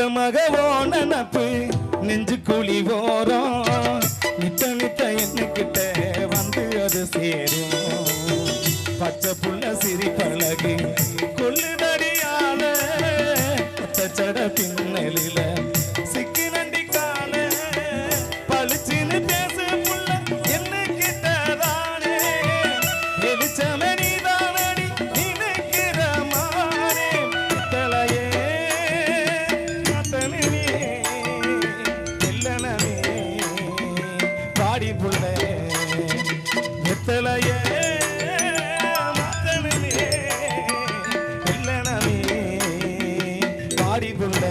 நித்த மகவோ நெஞ்சு குழி ஓரம். நித்த நித்த என்கிட்ட வந்து அது சேரும். பச்சை புல் அடி புள்ள எத்தலையே மாத்தனே இல்லனமே பாடி புள்ள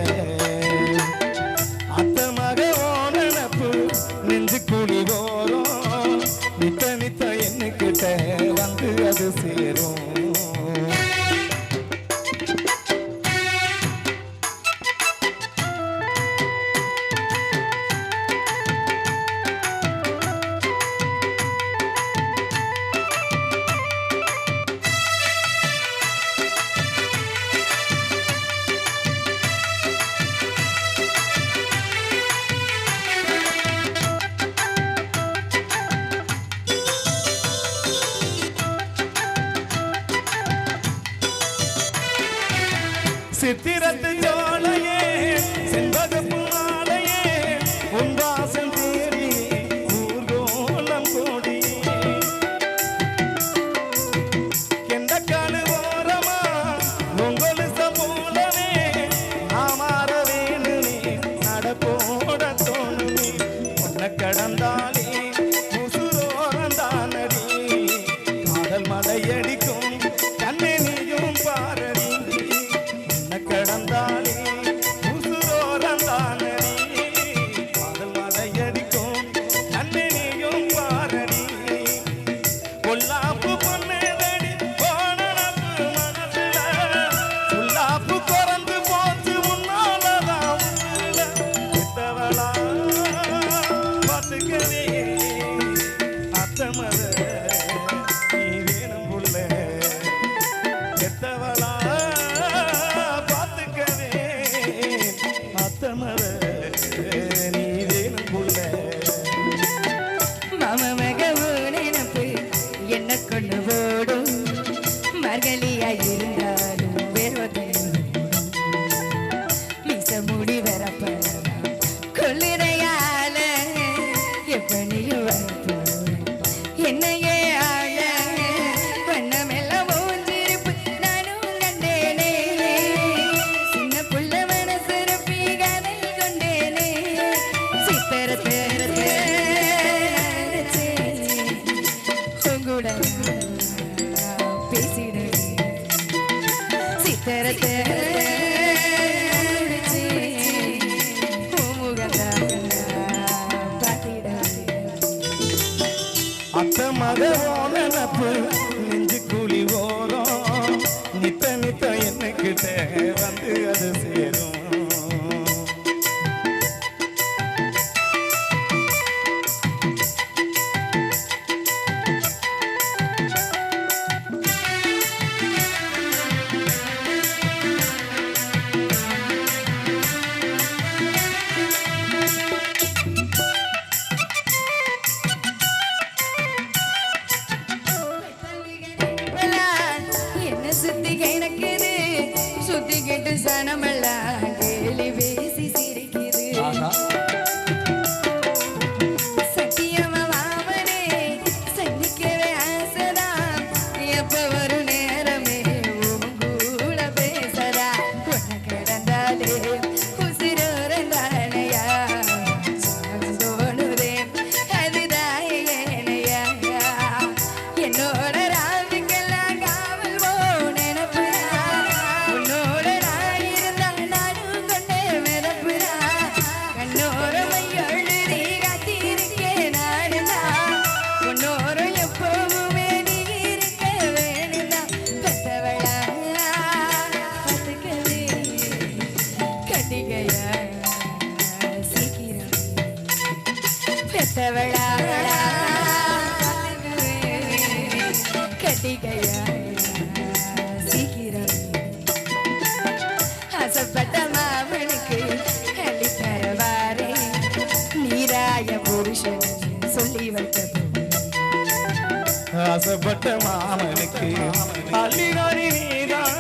சித்திரத்து ஜோ ஆகாத ஓனப்பு நெஞ்சு கூலி ஓரம். நித்த நித்த என்னக்கிட்ட வந்து அது சேரும். சுத்திக்கிட்டு சனமெல்லாம் ஆசைப்பட்ட மாமனுக்கு அள்ளினாரி நீதான்.